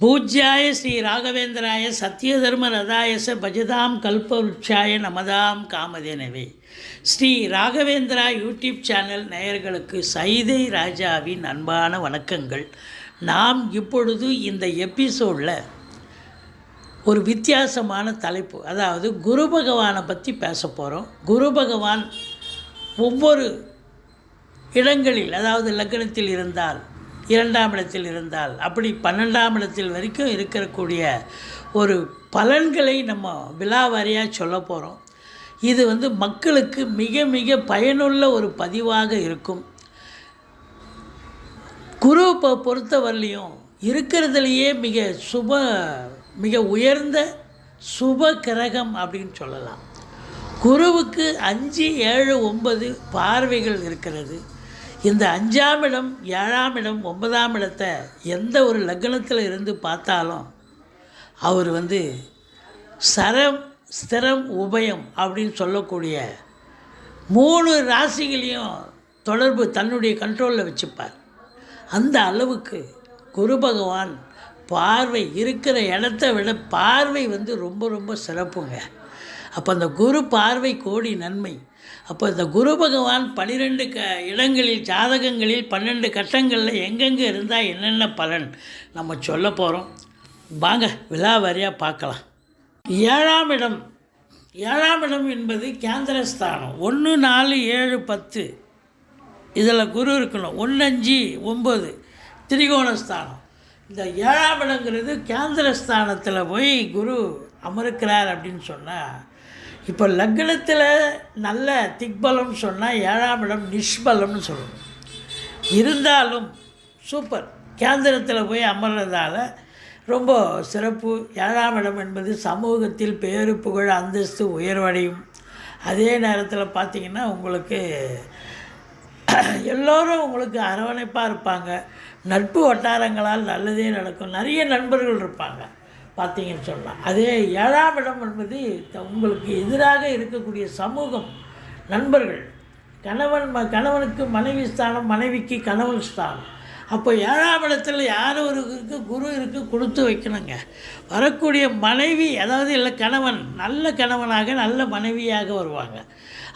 பூஜ்யாய ஸ்ரீ ராகவேந்திராய சத்யதர்ம ரதாயச பஜதாம் கல்பவருட்சாய நமதாம் காமதேனவே. ஸ்ரீ ராகவேந்திரா யூடியூப் சேனல் நேயர்களுக்கு சைதை ராஜாவின் அன்பான வணக்கங்கள். நாம் இப்பொழுது இந்த எபிசோடில் ஒரு வித்தியாசமான தலைப்பு அதாவது குரு பகவானை பற்றி பேச போகிறோம் குரு பகவான் ஒவ்வொரு இடங்களில் அதாவது லக்னத்தில் இருந்தால் இரண்டாம் இடத்தில் இருந்தால் அப்படி பன்னெண்டாம் இடத்தில் வரைக்கும் இருக்கக்கூடிய ஒரு பலன்களை நம்ம விலாவாரியாக சொல்ல போகிறோம் இது வந்து மக்களுக்கு மிக மிக பயனுள்ள ஒரு பதிவாக இருக்கும். குரு இப்போ பொறுத்தவரையிலையும் இருக்கிறதுலையே மிக சுப மிக உயர்ந்த சுப கிரகம் அப்படின்னு சொல்லலாம். குருவுக்கு அஞ்சு ஏழு ஒன்பது பார்வைகள் இருக்கிறது. இந்த அஞ்சாம் இடம் ஏழாம் இடம் ஒன்பதாம் இடத்தை எந்த ஒரு லக்னத்தில் இருந்து பார்த்தாலும் அவர் வந்து சரம் ஸ்திரம் உபயம் அப்படின்னு சொல்லக்கூடிய மூணு ராசிகளையும் தொடர்பு தன்னுடைய கண்ட்ரோலில் வச்சுப்பார். அந்த அளவுக்கு குரு பகவான் பார்வை இருக்கிற இடத்த விட பார்வை வந்து ரொம்ப ரொம்ப சிறப்புங்க. அப்போ அந்த குரு பார்வை கோடி நன்மை. அப்போ இந்த குரு பகவான் பன்னிரெண்டு க இடங்களில் ஜாதகங்களில் பன்னெண்டு கட்டங்களில் எங்கெங்கே இருந்தால் என்னென்ன பலன் நம்ம சொல்ல போகிறோம் வாங்க விழாவாரியாக பார்க்கலாம். ஏழாம் இடம். ஏழாம் இடம் என்பது கேந்திரஸ்தானம். ஒன்று நாலு ஏழு பத்து. இதில் குரு இருக்கணும். ஒன்று அஞ்சு ஒம்பது திரிகோணஸ்தானம். இந்த ஏழாம் இடங்கிறது கேந்திரஸ்தானத்தில் போய் குரு அமர்க்கிறார் அப்படின்னு சொன்னால் இப்போ லக்னத்தில் நல்ல திக்பலம்னு சொன்னால் ஏழாம் இடம் நிஷ்பலம்னு சொல்லணும் இருந்தாலும் சூப்பர். கேந்திரத்தில் போய் அமர்றதால ரொம்ப சிறப்பு. ஏழாம் இடம் என்பது சமூகத்தில் பேரு புகழ் அந்தஸ்து உயர்வடையும். அதே நேரத்தில் பார்த்திங்கன்னா உங்களுக்கு எல்லோரும் உங்களுக்கு அரவணைப்பாக இருப்பாங்க. நட்பு வட்டாரங்களால் நல்லதே நடக்கும். நிறைய நண்பர்கள் இருப்பாங்க. பார்த்தீங்கன்னு சொல்லலாம் அதே ஏழாம் இடம் என்பது த- உங்களுக்கு எதிராக இருக்கக்கூடிய சமூகம். நண்பர்கள். கணவன் ம கணவனுக்கு மனைவி ஸ்தானம் மனைவிக்கு கணவன் ஸ்தானம். அப்போ ஏழாம் இடத்துல யார் ஒரு இருக்கு குரு இருக்கு கொடுத்து வைக்கணுங்க. வரக்கூடிய மனைவி அதாவது இல்லை கணவன் நல்ல கணவனாக நல்ல மனைவியாக வருவாங்க.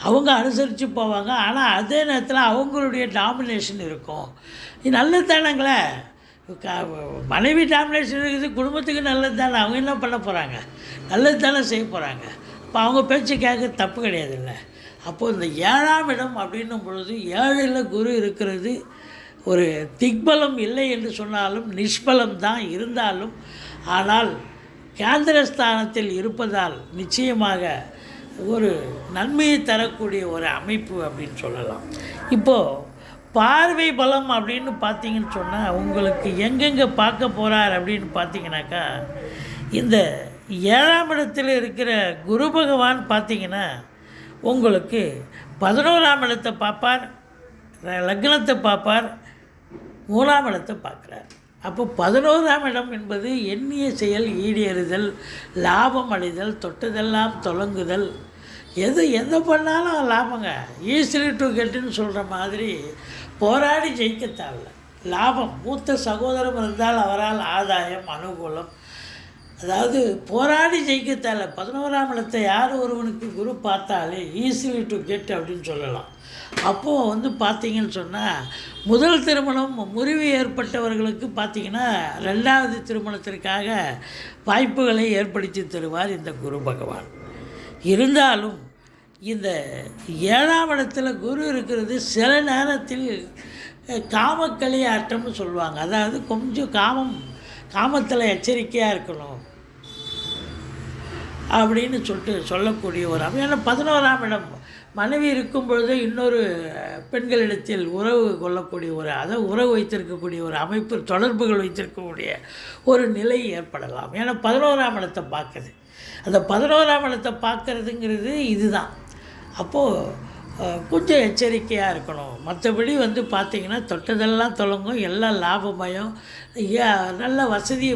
அவங்க அனுசரித்து போவாங்க. ஆனால் அதே நேரத்தில் அவங்களுடைய டாமினேஷன் இருக்கும். இது நல்லது தானங்களே. மனைவி டாமினேஷன் இருக்குது குடும்பத்துக்கு நல்லது தானே அவங்க என்ன பண்ண போகிறாங்க நல்லது தானே செய்ய போகிறாங்க இப்போ அவங்க பேச்சு கேட்க தப்பு கிடையாது இல்லை அப்போது இந்த ஏழாம் இடம் அப்படின்னும் பொழுது ஏழில் குரு இருக்கிறது ஒரு திக்பலம் இல்லை என்று சொன்னாலும் நிஷ்பலம் தான் இருந்தாலும் ஆனால் கேந்திரஸ்தானத்தில் இருப்பதால் நிச்சயமாக ஒரு நன்மையை தரக்கூடிய ஒரு அமைப்பு அப்படின்னு சொல்லலாம். இப்போது பார்வை பலம் அப்படின்னு பார்த்தீங்கன்னு சொன்னால் உங்களுக்கு எங்கெங்கே பார்க்க போகிறார் அப்படின்னு பார்த்தீங்கன்னாக்கா இந்த ஏழாம் இடத்தில் இருக்கிற குரு பகவான் பார்த்தீங்கன்னா உங்களுக்கு பதினோராம் இடத்தை பார்ப்பார் லக்னத்தை பார்ப்பார் மூணாம் இடத்தை பார்க்குறார். அப்போ பதினோராம் இடம் என்பது எண்ணிய செயல் ஈடேறுதல் லாபம் அடைதல் தொட்டதெல்லாம் தொடங்குதல் எது எந்த பண்ணாலும் லாபங்க. ஈஸிலி டு கெட்டுன்னு சொல்கிற மாதிரி போராடி ஜெயிக்க தேவையில்ல லாபம். மூத்த சகோதரம் இருந்தால் அவரால் ஆதாயம் அனுகூலம். அதாவது போராடி ஜெயிக்க தேவை பதினோராம் இடத்தை யார் ஒருவனுக்கு குரு பார்த்தாலே ஈஸிலி டு கெட் அப்படின்னு சொல்லலாம். அப்போது வந்து பார்த்தீங்கன்னு சொன்னால் முதல் திருமணம் முறிவு ஏற்பட்டவர்களுக்கு பார்த்தீங்கன்னா ரெண்டாவது திருமணத்திற்காக வாய்ப்புகளை ஏற்படுத்தி தருவார் இந்த குரு பகவான். இருந்தாலும் இந்த ஏழாம் இடத்துல குரு இருக்கிறது சில நேரத்தில் காமக்கலி ஆட்டம்னு சொல்லுவாங்க. அதாவது கொஞ்சம் காமம் காமத்தில் எச்சரிக்கையாக இருக்கணும் அப்படின்னு சொல்லிட்டு சொல்லக்கூடிய ஒரு அமைப்பு ஏன்னா பதினோராம் இடம். மனைவி இருக்கும் பொழுது இன்னொரு பெண்களிடத்தில் உறவு கொள்ளக்கூடிய ஒரு அதை உறவு வைத்திருக்கக்கூடிய ஒரு அமைப்பு தொடர்புகள் வைத்திருக்கக்கூடிய ஒரு நிலை ஏற்படலாம். ஏன்னா பதினோராம் இடத்தை பார்க்குது. அந்த பதினோராம் இடத்தை பார்க்குறதுங்கிறது இதுதான். அப்போது கொஞ்சம் எச்சரிக்கையாக இருக்கணும். மற்றபடி வந்து பார்த்திங்கன்னா தொட்டதெல்லாம் தொடங்கும் எல்லாம் லாபமயம். ஏ- நல்ல வசதி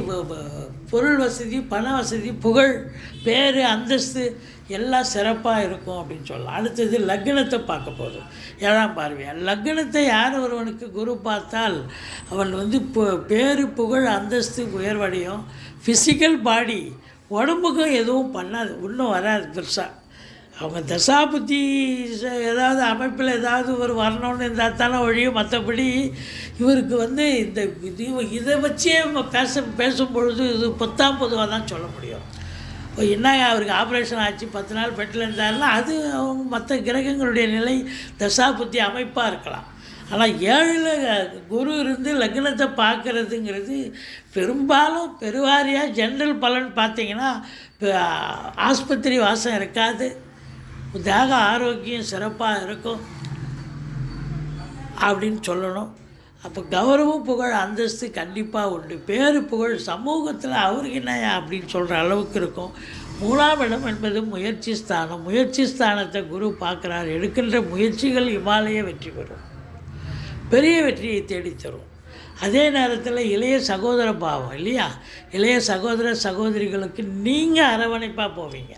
பொருள் வசதி பண வசதி புகழ் பேர் அந்தஸ்து எல்லாம் சிறப்பாக இருக்கும் அப்படின்னு சொல்லலாம். அடுத்தது லக்னத்தை பார்க்க போதும். ஏழாம் பார்வையாக லக்னத்தை யார் ஒருவனுக்கு குரு பார்த்தால் அவன் வந்து பேரு புகழ் அந்தஸ்து உயர்வடையும். ஃபிசிக்கல் பாடி உடம்புக்கும் எதுவும் பண்ணாது. ஒன்றும் வராது பெருசாக அவங்க தசாபுத்தி புத்தி ஏதாவது அமைப்பில் ஏதாவது ஒரு வரணும்னு இருந்தால் தானே ஒழியும். மற்றபடி இவருக்கு வந்து இந்த இது இதை வச்சே நம்ம பேச பேசும்பொழுது இது பத்தாம் பொதுவாக தான் சொல்ல முடியும். இப்போ என்ன அவருக்கு ஆப்ரேஷன் ஆச்சு பத்து நாள் பெட்டில் இருந்தாருன்னா அது அவங்க மற்ற கிரகங்களுடைய நிலை தசாபுத்தி அமைப்பாக இருக்கலாம். ஆனால் ஏழில் குரு இருந்து லக்னத்தை பார்க்குறதுங்கிறது பெரும்பாலும் பெருவாரியாக ஜென்ரல் பலன் பார்த்தீங்கன்னா இப்போ ஆஸ்பத்திரி வாசம் இருக்காது. தேக ஆரோக்கியம் சிறப்பாக இருக்கும் அப்படின்னு சொல்லணும். அப்போ கௌரவம் புகழ் அந்தஸ்து கண்டிப்பாக உண்டு. பேரு புகழ் சமூகத்தில் அவருக்கு என்ன அப்படின்னு சொல்கிற அளவுக்கு இருக்கும். மூணாம் இடம் என்பது முயற்சி ஸ்தானம். முயற்சி ஸ்தானத்தை குரு பார்க்குறார். எடுக்கின்ற முயற்சிகள் இமாலய வெற்றி பெறும். பெரிய வெற்றியை தேடித்தரும் அதே நேரத்தில் இளைய சகோதர பாவம் இல்லையா? இளைய சகோதர சகோதரிகளுக்கு நீங்கள் அரவணைப்பாக போவீங்க.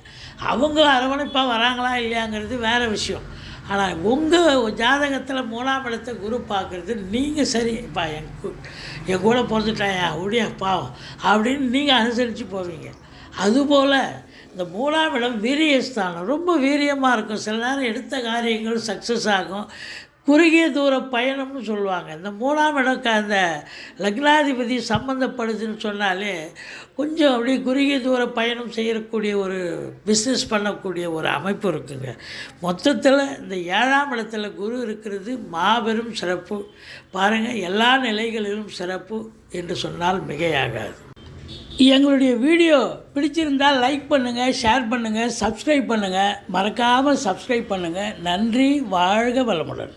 அவங்க அரவணைப்பாக வராங்களா இல்லையாங்கிறது வேறு விஷயம். ஆனால் உங்கள் ஜாதகத்தில் மூணாம் இடத்தை குரு பார்க்குறது நீங்கள் சரி. பா என் என் கூட பிறந்துட்டாயா? உடைய பாவம். அப்படின்னு நீங்கள் அனுசரித்து போவீங்க. அதுபோல் இந்த மூணாம் இடம் வீரியஸ்தானம். ரொம்ப வீரியமாக இருக்கும். சில நேரம் எடுத்த காரியங்கள் சக்ஸஸ் ஆகும். குறுகிய தூர பயணம்னு சொல்லுவாங்க. இந்த மூணாம் இடம் அந்த லக்னாதிபதி சம்மந்தப்படுதுன்னு சொன்னாலே கொஞ்சம் அப்படியே குறுகிய தூர பயணம் செய்யக்கூடிய ஒரு பிஸ்னஸ் பண்ணக்கூடிய ஒரு அமைப்பு இருக்குங்க. மொத்தத்தில் இந்த ஏழாம் இடத்துல குரு இருக்கிறது மாபெரும் சிறப்பு. பாருங்கள் எல்லா நிலைகளிலும் சிறப்பு என்று சொன்னால் மிகையாகாது. எங்களுடைய வீடியோ பிடிச்சிருந்தால் லைக் பண்ணுங்கள் ஷேர் பண்ணுங்கள் சப்ஸ்கிரைப் பண்ணுங்கள் மறக்காமல் சப்ஸ்கிரைப் பண்ணுங்கள் நன்றி வாழ்க வளமுடன்.